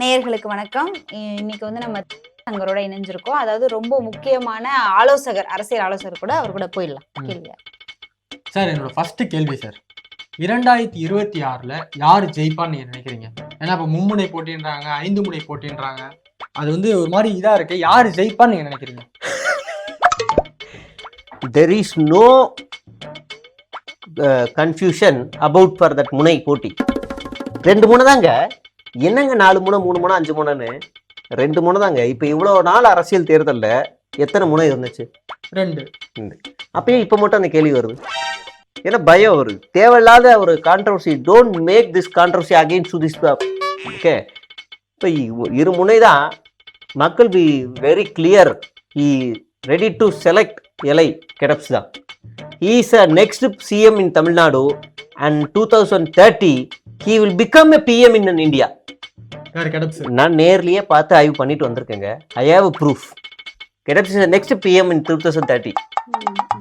நேயர்களுக்கு வணக்கம். இன்னைக்கு வந்து நம்ம சங்கரோட இணைஞ்சிருக்கோம். அதாவது ரொம்ப முக்கியமான ஆலோசகர் அரசியல் ஆலோசகர் கூட அவர் கூட போயிடலாம். கேள்வியா சார் என்னோட ஃபர்ஸ்ட் கேள்வி சார். இரண்டாயிரத்தி இருபத்தி ஆறுல யார் ஜெயிப்பான்னு நீங்க நினைக்கிறீங்க? ஏன்னா இப்போ மும்முனை போட்டின்றாங்க ஐந்து முனை போட்டின்றாங்க. அது வந்து ஒரு மாதிரி இதா இருக்கு. யார் ஜெயிப்பான்னு நீங்க நினைக்கிறீங்க? There is no confusion about for that முனை போட்டி. ரெண்டு முனை தாங்க. என்னங்க நாலு முனை மூணு முனை அஞ்சு முனைன்னு? ரெண்டு முனை தாங்க. இப்போ இவ்வளோ நாள் அரசியல் தேர்தலில் எத்தனை முனை இருந்துச்சு? ரெண்டு. அப்பயே இப்போ மட்டும் அந்த கேள்வி வருது. ஏன்னா பயம் வருது? தேவையில்லாத ஒரு controversy don't make this controversy again to this okay இப்போ இரு முனை தான் மக்கள் be very clear I ready to select எலை கெடப்ஸ் தான். Is a next CM in Tamil Nadu and two thousand thirty he will become a PM in India நான் நேர்லயே பார்த்து ஆய்வு பண்ணிட்டு வந்திருக்கேங்க. I have proof கெடப்ஸ் next PM in two thousand thirty